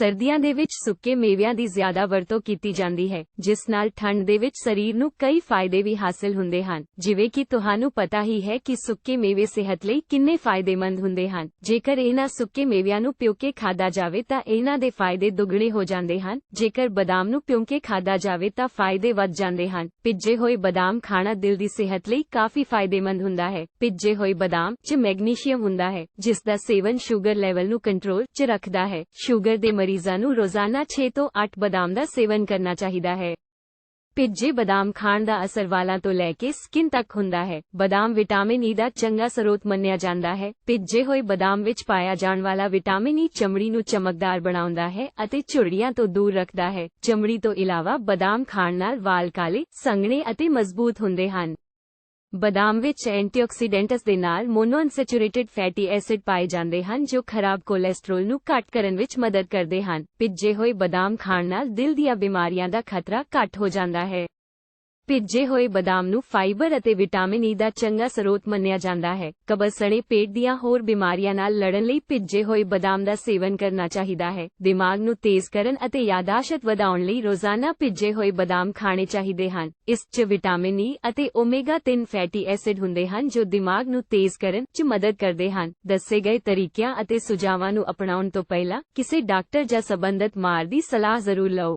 ਸਰਦੀਆਂ ਦੇ ਵਿੱਚ ਸੁੱਕੇ ਮੇਵਿਆਂ ਦੀ ਜ਼ਿਆਦਾ ਵਰਤੋਂ ਕੀਤੀ ਜਾਂਦੀ ਹੈ, ਜਿਸ ਨਾਲ ਠੰਡ ਦੇ ਵਿੱਚ ਸਰੀਰ ਨੂੰ ਕਈ ਫਾਇਦੇ ਵੀ ਹਾਸਲ ਹੁੰਦੇ ਹਨ। ਜਿਵੇਂ ਕਿ ਤੁਹਾਨੂੰ ਪਤਾ ਹੀ ਹੈ ਕਿ ਸੁੱਕੇ ਮੇਵੇ ਸਿਹਤ ਲਈ ਕਿੰਨੇ ਫਾਇਦੇਮੰਦ ਹੁੰਦੇ ਹਨ। ਜੇਕਰ ਇਹਨਾਂ ਸੁੱਕੇ ਮੇਵਿਆਂ ਨੂੰ ਪਿਓ ਕੇ ਖਾਦਾ ਜਾਵੇ ਤਾਂ ਇਹਨਾਂ ਦੇ ਫਾਇਦੇ ਦੁੱਗਣੇ ਹੋ ਜਾਂਦੇ ਹਨ। ਜੇਕਰ ਬਦਾਮ ਨੂੰ ਪਿਓ ਕੇ ਖਾਦਾ ਜਾਵੇ ਤਾਂ ਫਾਇਦੇ ਵੱਧ ਜਾਂਦੇ ਹਨ। ਭਿੱਜੇ ਹੋਏ ਬਦਾਮ ਖਾਣਾ ਦਿਲ ਦੀ ਸਿਹਤ ਲਈ ਕਾਫੀ ਫਾਇਦੇਮੰਦ ਹੁੰਦਾ ਹੈ। ਭਿੱਜੇ ਹੋਏ ਬਦਾਮ 'ਚ ਮੈਗਨੀਸ਼ੀਅਮ ਹੁੰਦਾ ਹੈ, ਜਿਸ ਦਾ ਸੇਵਨ ਸ਼ੂਗਰ ਲੈਵਲ ਨੂੰ ਕੰਟਰੋਲ 'ਚ ਰੱਖਦਾ ਹੈ। ਸ਼ੂਗਰ ਦੇ ਮਰੀਜ਼ਾਂ ਨੂੰ ਰੋਜ਼ਾਨਾ 6 ਤੋਂ 8 ਬਦਾਮ ਦਾ ਸੇਵਨ ਕਰਨਾ ਚਾਹੀਦਾ ਹੈ। ਭਿੱਜੇ ਬਦਾਮ ਖਾਣ ਦਾ ਅਸਰ ਵਾਲਾਂ ਤੋਂ ਲੈ ਕੇ ਸਕਿਨ ਤੱਕ ਹੁੰਦਾ ਹੈ। ਬਦਾਮ ਵਿਟਾਮਿਨ ਈ ਦਾ ਚੰਗਾ ਸਰੋਤ ਮੰਨਿਆ ਜਾਂਦਾ ਹੈ। ਭਿੱਜੇ ਹੋਏ ਬਦਾਮ ਵਿੱਚ ਪਾਇਆ ਜਾਣ ਵਾਲਾ ਵਿਟਾਮਿਨ ਈ ਚਮੜੀ ਨੂੰ ਚਮਕਦਾਰ ਬਣਾਉਂਦਾ ਹੈ ਅਤੇ ਝੁਰੜੀਆਂ ਤੋਂ ਦੂਰ ਰੱਖਦਾ ਹੈ। ਚਮੜੀ ਤੋਂ ਇਲਾਵਾ ਬਦਾਮ ਖਾਣ ਨਾਲ ਵਾਲ ਕਾਲੇ, ਸੰਘਣੇ ਅਤੇ ਮਜ਼ਬੂਤ ਹੁੰਦੇ ਹਨ। ਬਦਾਮ ਵਿੱਚ ਐਂਟੀਆਕਸੀਡੈਂਟਸ ਦੇ ਨਾਲ ਮੋਨੋਅਨਸੈਚੁਰੇਟਿਡ ਫੈਟੀ ਐਸਿਡ ਪਾਏ ਜਾਂਦੇ ਹਨ ਜੋ ਖਰਾਬ ਕੋਲੇਸਟ੍ਰੋਲ ਨੂੰ ਘੱਟ ਕਰਨ ਵਿੱਚ ਮਦਦ ਕਰਦੇ ਹਨ। ਭਿੱਜੇ ਹੋਏ ਬਦਾਮ ਖਾਣ ਨਾਲ ਦਿਲ ਦੀਆਂ ਬਿਮਾਰੀਆਂ ਦਾ ਖਤਰਾ ਘੱਟ ਹੋ ਜਾਂਦਾ ਹੈ। ਭਿੱਜੇ ਹੋਏ ਬਦਾਮ ਨੂੰ ਫਾਈਬਰ ਅਤੇ ਵਿਟਾਮਿਨ ਈ ਦਾ ਚੰਗਾ ਸਰੋਤ ਮੰਨਿਆ ਜਾਂਦਾ ਹੈ। ਕਬਜ਼ ਸਣੇ ਪੇਟ ਦੀਆਂ ਹੋਰ ਬਿਮਾਰੀਆਂ ਨਾਲ ਲੜਨ ਲਈ ਭਿੱਜੇ ਹੋਏ ਬਦਾਮ ਦਾ ਸੇਵਨ ਕਰਨਾ ਚਾਹੀਦਾ ਹੈ। ਦਿਮਾਗ ਨੂੰ ਤੇਜ਼ ਕਰਨ ਅਤੇ ਯਾਦਾਸ਼ਤ ਵਧਾਉਣ ਲਈ ਰੋਜ਼ਾਨਾ ਭਿੱਜੇ ਹੋਏ ਬਦਾਮ ਖਾਣੇ ਚਾਹੀਦੇ ਹਨ। ਇਸ 'ਚ ਵਿਟਾਮਿਨ ਈ ਅਤੇ ਓਮੇਗਾ 3 ਫੈਟੀ ਐਸਿਡ ਹੁੰਦੇ ਹਨ ਜੋ ਦਿਮਾਗ ਨੂੰ ਤੇਜ਼ ਕਰਨ 'ਚ ਮਦਦ ਕਰਦੇ ਹਨ। ਦੱਸੇ ਗਏ ਤਰੀਕਿਆਂ ਅਤੇ ਸੁਝਾਵਾਂ ਨੂੰ ਅਪਣਾਉਣ ਤੋਂ ਪਹਿਲਾਂ ਕਿਸੇ ਡਾਕਟਰ ਜਾਂ ਸਬੰਧਤ ਮਾਰ ਦੀ ਸਲਾਹ ਜ਼ਰੂਰ ਲਓ।